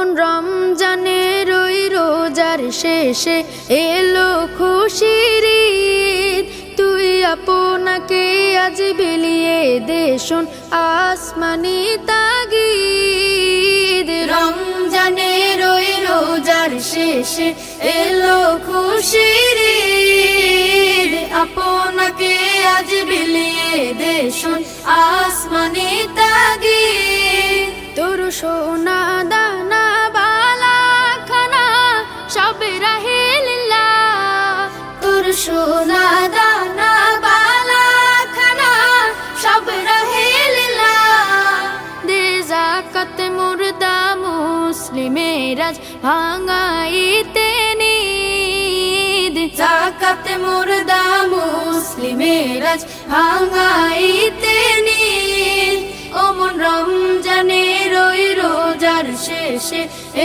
ওমন রমজানের ওই রোজার শেষে এলো খুশির। তুই আপনাকে আজ বিলিয়ে দেশুন আসমানি তাগিদ রমজানের ওই রোজার শেষে এলো খুশির। আপনাকে আজ বিলিয়ে দেশুন আসমানি তাগিদ তোর সোনা দানা রাহেলিল্লা তোর সোনা দানা জাকাত মুর্দা মুসলিমেরাজ ভাঙাইতে নিদ। জাকাত মুর্দা মুসলিমেরাজ ভাঙাইতে নিদ। ওমন রোজার শেষে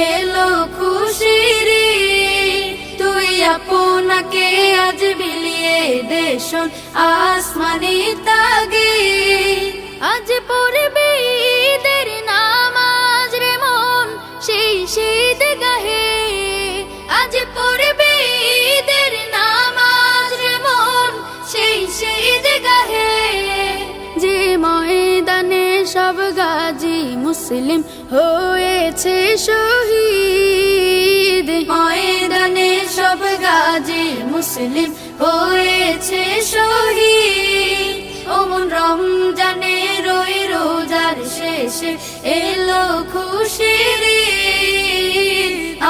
এলো খুশির আপনাকে আজ বিলিয়ে দেশন আসমানি তাগে। আজ পড়বে ঈদের নামাজ রে মন, সেই শীত গাহে। আজ পড়বে ঈদের নামাজ রে মন, সেই শীত গাহে। যে ময়দানে সব গাজী মুসলিম হয়েছে শহীদ মুসলিম হয়েছে শহীদ ওমন রমজানে রই রোজার শেষে এলো খুশির।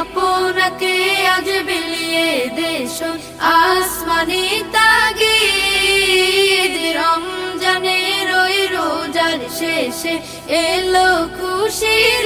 আপনাকে আজ বিলিয়ে দেশ আসমানি তাগিদ রমজানের ওই রোজার শেষে এলো খুশির।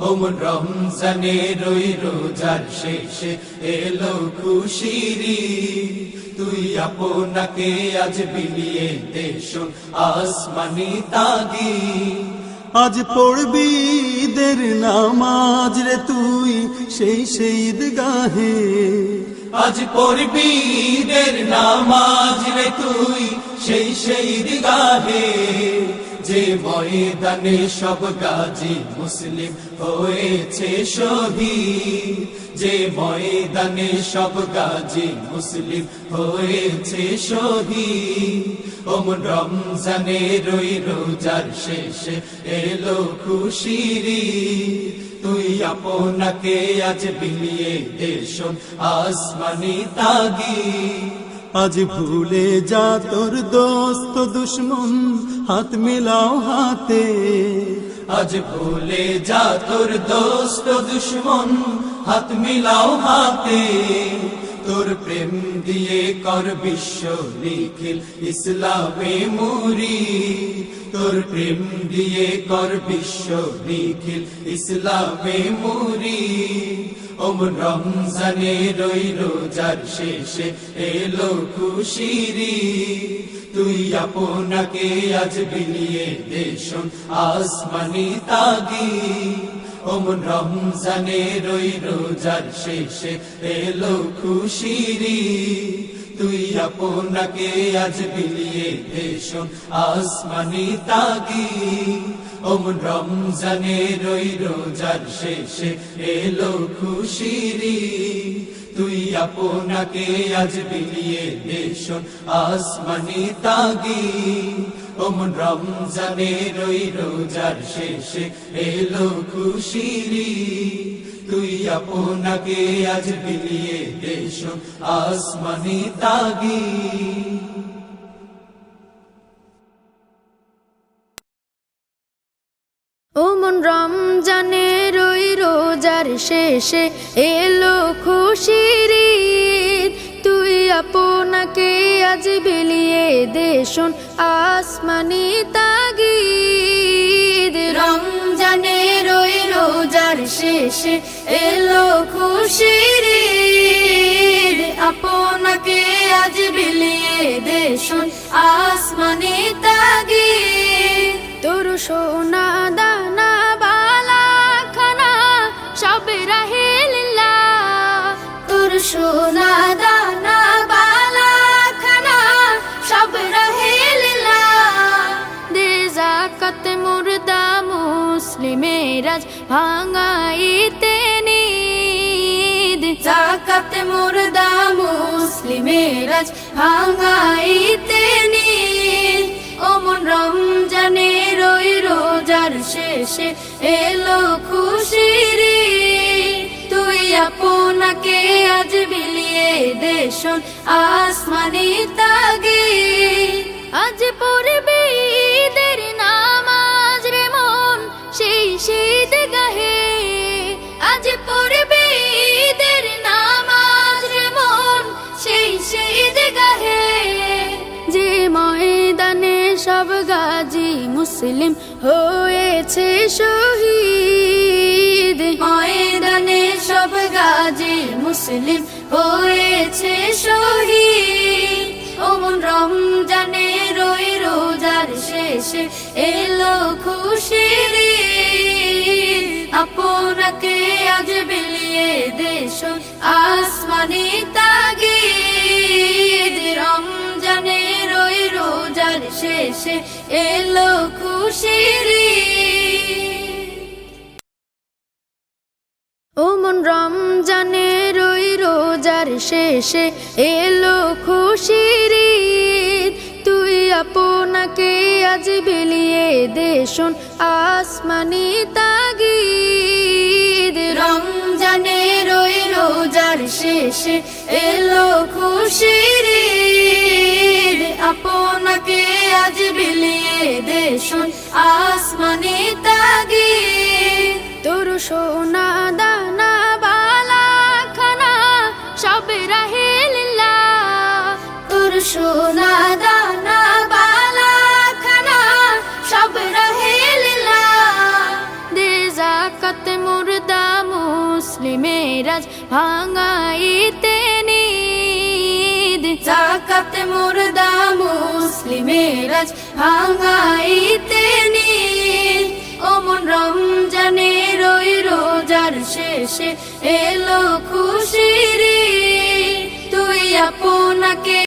ওমন রমজানের ওই রোজার শেষে এলো খুশিরি। তুই আপনাকে আজ বিলিয়ে দেশ আসমানি তাগি। আজ পড়বি ঈদের নামাজ রে তুই সেই শহীদ গাহে আজ পড়বি ঈদের নামাজ রে তুই সেই শহীদ গাহে যে ময়দানে সব গাজী মুসলিম হয়েছে শহীদ। যে ময়দানে সব গাজী মুসলিম হয়েছে শহীদ। ওমন রমজানের ওই রোজার শেষে এলো খুশিরি তুই আপনাকে আজ বিলিয়ে দেশন আসমানি তাগি আজ ভুলে যা তোর দোস্ত দুশ্মন হাত মিলাও হাতে। আজ ভুলে যা তোর দোস্ত দুশ্মন, হাত মিলাও হাতে। তোর প্রেম দিয়ে কর বিশ্ব নিখিল ইসলামে মুরি তোর প্রেম দিয়ে কর বিশ্ব নিখিল ইসলামে মুরি ওম রমজানের ওই রোজার শেষে এলো খুশিরি। তুই আপনাকে আজ বিলিয়ে দেশন আসমানি তাগি। ওম রমজানের ওই রোজার শেষে এলো খুশিরি। তুই আপনাকে আজ বিলিয়ে দেশন আসমানি তাগি। ওম রমজানের ওই রোজার শেষে এলো খুশিরি। তুই আপনাকে আজ বিলিয়ে দেশন আসমানি তাগি। ওম রমজানের ওই রোজার শেষে এলো খুশিরি। তুই আপনাকে আজ বিলিয়ে দেশ, আসমানি তাগি ওমন রমজানের ওই রোজার শেষে এলো খুশির। তুই আপনাকে আজ বিলিয়ে দেশন আসমানি তাগিদ রমজানের ওই রোজার শেষে এলো খুশির। আপনাকে আজ বিলিয়ে দেশন আসমানি তাগিদ তোর সোনা দানা, বালা খানা, সব রাহে লীলা তোর সোনা মুসলিমেরাজ ভাঙাইতে নিদ। জাকাত মুর্দা মুসলিমেরাজ ভাঙাইতে নিদ। ওমন রমজানের ওই রোজার শেষে এলো খুশির। তুই আপনাকে আজ বিলিয়ে দেশন আসমানি তাগে আজ পড়বে মুসলিম হয়েছে শহীদ ময়দানে সব গাজী মুসলিম হয়েছে শহীদ ওমন রমজানে রই রোজার শেষে এলো ঈদ। আপনাকে আজ বিলিয়ে দেশ আসমানি তাগিদ শেষে এলো খুশির ঈদ। ওমন রমজানের ওই রোজার শেষে এলো খুশির। তুই আপনাকে আজ বিলিয়ে দেশন আসমানি তাগিদ রমজানের ওই রোজার শেষে এলো খুশির। আপনাকে আজ বিলিয়ে দেশন আসমানি তাগিদ তোর সোনা দানা, বালা, খানা, সব রাহে লীলা। তোর সোনা দানা, বালা, খানা, সব রাহে লীলা। দে জাকাত মুর্দা মুসলিমেরাজ ভাঙাইতে নিদ। জাকাত মুর্দা মুসলিমেরাজ ভাঙাইতে নিদ ওমন রমজানের ওই রোজার শেষে এলো খুশির। তুই আপনাকে